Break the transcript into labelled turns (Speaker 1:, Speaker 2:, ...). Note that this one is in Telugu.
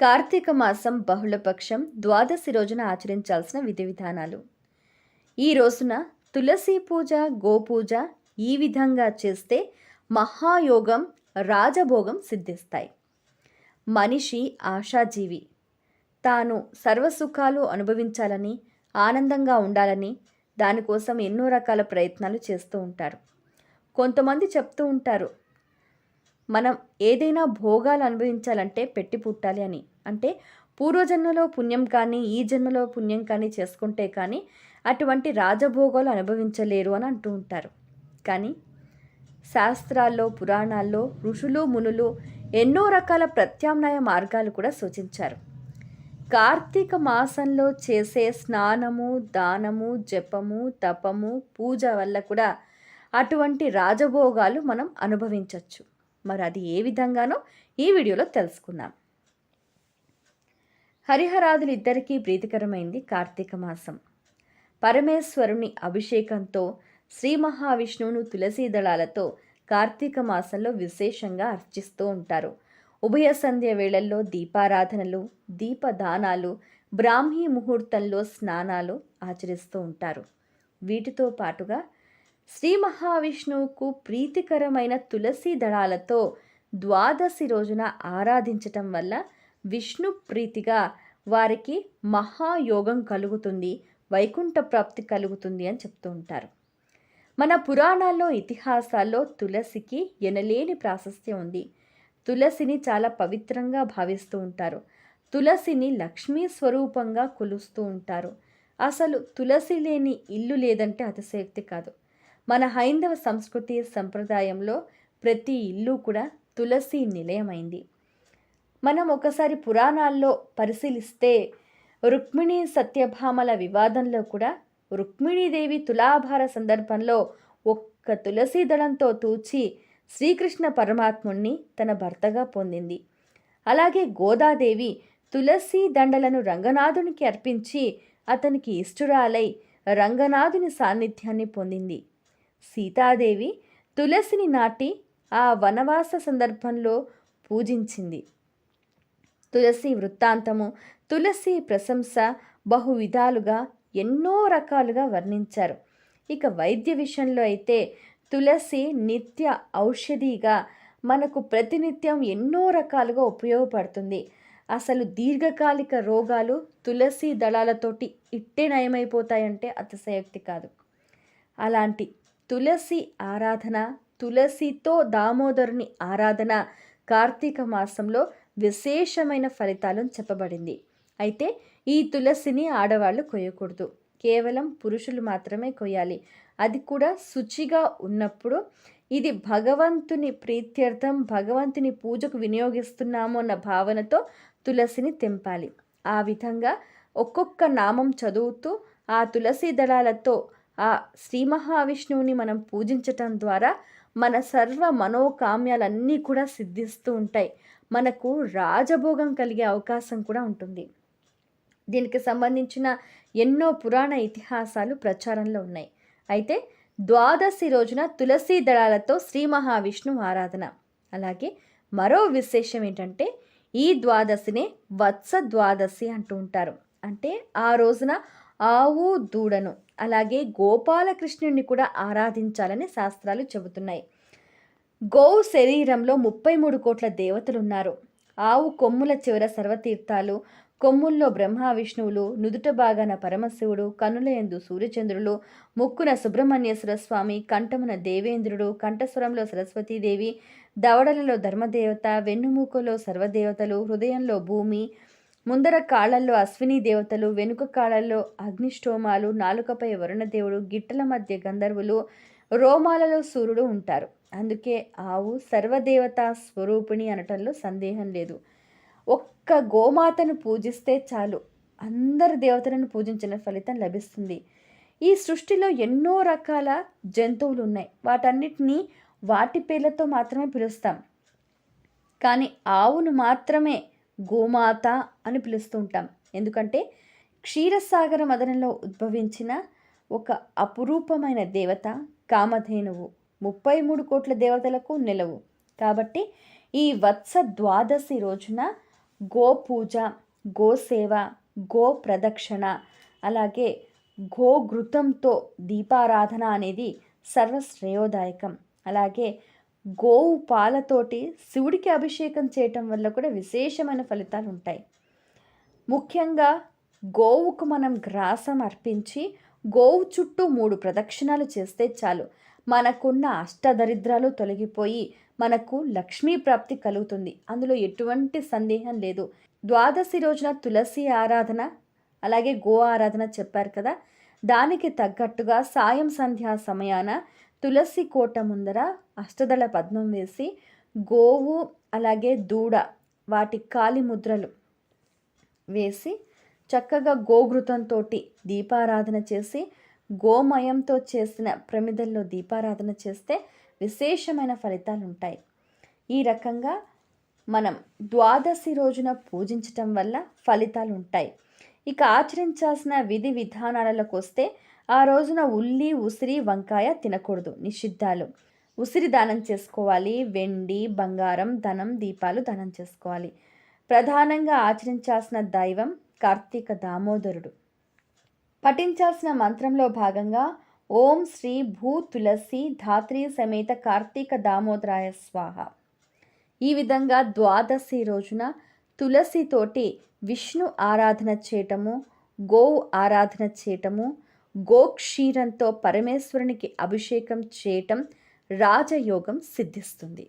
Speaker 1: కార్తీక మాసం బహుళపక్షం ద్వాదశి రోజున ఆచరించాల్సిన విధి విధానాలు. ఈ రోజున తులసి పూజ గోపూజ ఈ విధంగా చేస్తే మహాయోగం రాజభోగం సిద్ధిస్తాయి. మనిషి ఆశాజీవి. తాను సర్వసుఖాలు అనుభవించాలని ఆనందంగా ఉండాలని దానికోసం ఎన్నో రకాల ప్రయత్నాలు చేస్తూ ఉంటారు. కొంతమంది చెప్తూ ఉంటారు మనం ఏదైనా భోగాలు అనుభవించాలంటే పెట్టి పుట్టాలి అని. అంటే పూర్వజన్మలో పుణ్యం కానీ ఈ జన్మలో పుణ్యం కానీ చేసుకుంటే కానీ అటువంటి రాజభోగాలు అనుభవించలేరు అని అంటూ ఉంటారు. కానీ శాస్త్రాల్లో పురాణాల్లో ఋషులు మునులు ఎన్నో రకాల ప్రత్యామ్నాయ మార్గాలు కూడా సూచించారు. కార్తీక మాసంలో చేసే స్నానము దానము జపము తపము పూజ వల్ల కూడా అటువంటి రాజభోగాలు మనం అనుభవించవచ్చు మరి అది ఏ విధంగానో ఈ వీడియోలో తెలుసుకుందాం. హరిహరాదులు ఇద్దరికీ ప్రీతికరమైంది కార్తీక మాసం. పరమేశ్వరుని అభిషేకంతో శ్రీ మహావిష్ణువును తులసీ దళాలతో కార్తీక మాసంలో విశేషంగా అర్చిస్తూ ఉంటారు. ఉభయ సంధ్య వేళల్లో దీపారాధనలు దీపదానాలు బ్రాహ్మీ ముహూర్తంలో స్నానాలు ఆచరిస్తూ ఉంటారు. వీటితో పాటుగా శ్రీ మహావిష్ణువుకు ప్రీతికరమైన తులసి దళాలతో ద్వాదశి రోజున ఆరాధించటం వల్ల విష్ణు ప్రీతిగా వారికి మహాయోగం కలుగుతుంది వైకుంఠ ప్రాప్తి కలుగుతుంది అని చెప్తూ ఉంటారు. మన పురాణాల్లో ఇతిహాసాల్లో తులసికి ఎనలేని ప్రాశస్త్యం ఉంది. తులసిని చాలా పవిత్రంగా భావిస్తూ ఉంటారు. తులసిని లక్ష్మీ స్వరూపంగా కొలుస్తూ ఉంటారు. అసలు తులసి లేని ఇల్లు లేదంటే అతిశయోక్తి కాదు. మన హైందవ సంస్కృతి సంప్రదాయంలో ప్రతి ఇల్లు కూడా తులసి నిలయమైంది. మనం ఒకసారి పురాణాల్లో పరిశీలిస్తే రుక్మిణి సత్యభామల వివాదంలో కూడా రుక్మిణీదేవి తులాభార సందర్భంలో ఒక్క తులసి దళంతో తూచి శ్రీకృష్ణ పరమాత్ముణ్ణి తన భర్తగా పొందింది. అలాగే గోదాదేవి తులసి దండలను రంగనాథునికి అర్పించి అతనికి ఇష్టురాలై రంగనాథుని సాన్నిధ్యాన్ని పొందింది. సీతాదేవి తులసిని నాటి ఆ వనవాస సందర్భంలో పూజించింది. తులసి వృత్తాంతము తులసి ప్రశంస బహు విధాలుగా ఎన్నో రకాలుగా వర్ణించారు. ఇక వైద్య విషయంలో అయితే తులసి నిత్య ఔషధిగా మనకు ప్రతినిత్యం ఎన్నో రకాలుగా ఉపయోగపడుతుంది. అసలు దీర్ఘకాలిక రోగాలు తులసి దళాలతోటి ఇట్టే నయమైపోతాయంటే అతిశయోక్తి కాదు. అలాంటి తులసి ఆరాధన తులసితో దామోదరుని ఆరాధన కార్తీక మాసంలో విశేషమైన ఫలితాలను చెప్పబడింది. అయితే ఈ తులసిని ఆడవాళ్ళు కొయ్యకూడదు. కేవలం పురుషులు మాత్రమే కొయ్యాలి. అది కూడా శుచిగా ఉన్నప్పుడు ఇది భగవంతుని ప్రీత్యర్థం భగవంతుని పూజకు వినియోగిస్తున్నాము అన్న భావనతో తులసిని తెంపాలి. ఆ విధంగా ఒక్కొక్క నామం చదువుతూ ఆ తులసి దళాలతో ఆ శ్రీ మహావిష్ణువుని మనం పూజించటం ద్వారా మన సర్వ మనోకామ్యాలన్నీ కూడా సిద్ధిస్తూ ఉంటాయి. మనకు రాజభోగం కలిగే అవకాశం కూడా ఉంటుంది. దీనికి సంబంధించిన ఎన్నో పురాణ ఇతిహాసాలు ప్రచారంలో ఉన్నాయి. అయితే ద్వాదశి రోజున తులసి దళాలతో శ్రీ మహావిష్ణువు ఆరాధన. అలాగే మరో విశేషం ఏంటంటే ఈ ద్వాదశినే వత్స ద్వాదశి అంటూ ఉంటారు. అంటే ఆ రోజున ఆవు దూడను అలాగే గోపాలకృష్ణుడిని కూడా ఆరాధించాలని శాస్త్రాలు చెబుతున్నాయి. గో శరీరంలో ముప్పై మూడు కోట్ల దేవతలు ఉన్నారు ఆవు కొమ్ముల చివర సర్వతీర్థాలు కొమ్ముల్లో బ్రహ్మ విష్ణువులు నుదుట భాగాన పరమశివుడు కనుల ఎందు సూర్యచంద్రులు ముక్కున సుబ్రహ్మణ్యేశ్వర స్వామి కంఠమున దేవేంద్రుడు కంఠస్వరంలో సరస్వతీదేవి దవడలలో ధర్మదేవత వెన్నుమూకలో సర్వదేవతలు హృదయంలో భూమి ముందర కాళ్ళల్లో అశ్విని దేవతలు వెనుక కాళ్ళల్లో అగ్నిష్టోమాలు నాలుకపై వరుణదేవుడు గిట్టల మధ్య గంధర్వులు రోమాలలో సూర్యుడు ఉంటారు. అందుకే ఆవు సర్వదేవత స్వరూపిణి అనటంలో సందేహం లేదు. ఒక్క గోమాతను పూజిస్తే చాలు. అందరు దేవతలను పూజించిన ఫలితం లభిస్తుంది. ఈ సృష్టిలో ఎన్నో రకాల జంతువులు ఉన్నాయి వాటన్నిటినీ వాటి పేర్లతో మాత్రమే పిలుస్తాం. కానీ ఆవును మాత్రమే గోమాత అని పిలుస్తూ ఉంటాం ఎందుకంటే క్షీరసాగర మదనంలో ఉద్భవించిన ఒక అపురూపమైన దేవత కామధేనువు. ముప్పై మూడు కోట్ల దేవతలకు నిలవు. కాబట్టి ఈ వత్స ద్వాదశి రోజున గో పూజ గో సేవ గో ప్రదక్షిణ అలాగే గోఘృతంతో దీపారాధన అనేది సర్వశ్రేయోదాయకం. అలాగే గోవు పాలతోటి శివుడికి అభిషేకం చేయటం వల్ల కూడా విశేషమైన ఫలితాలు ఉంటాయి. ముఖ్యంగా గోవుకు మనం గ్రాసం అర్పించి గోవు చుట్టూ మూడు ప్రదక్షిణాలు చేస్తే చాలు. మనకున్న అష్టదరిద్రాలు తొలగిపోయి మనకు లక్ష్మీ ప్రాప్తి కలుగుతుంది. అందులో ఎటువంటి సందేహం లేదు. ద్వాదశి రోజున తులసి ఆరాధన అలాగే గో ఆరాధన చెప్పారు కదా. దానికి తగ్గట్టుగా సాయం సంధ్యా సమయాన తులసి కోట ముందర అష్టదళ పద్మం వేసి గోవు అలాగే దూడ వాటి కాలి ముద్రలు వేసి చక్కగా గోఘృతంతో దీపారాధన చేసి గోమయంతో చేసిన ప్రమిదల్లో దీపారాధన చేస్తే విశేషమైన ఫలితాలు ఉంటాయి ఈ రకంగా మనం ద్వాదశి రోజున పూజించటం వల్ల ఫలితాలు ఉంటాయి ఇక ఆచరించాల్సిన విధి విధానాలకు వస్తే ఆ రోజున ఉల్లి ఉసిరి వంకాయ తినకూడదు నిషిద్ధాలు. ఉసిరి దానం చేసుకోవాలి వెండి బంగారం ధనం దీపాలు దానం చేసుకోవాలి. ప్రధానంగా ఆచరించాల్సిన దైవం కార్తీక దామోదరుడు. పఠించాల్సిన మంత్రంలో భాగంగా ఓం శ్రీ భూ తులసి ధాత్రి సమేత కార్తీక దామోదరాయ స్వాహ. ఈ విధంగా ద్వాదశి రోజున తులసితోటి విష్ణు ఆరాధన చేయటము గోవు ఆరాధన చేయటము గోక్షీరంతో పరమేశ్వరునికి అభిషేకం చేయటం రాజయోగం సిద్ధిస్తుంది.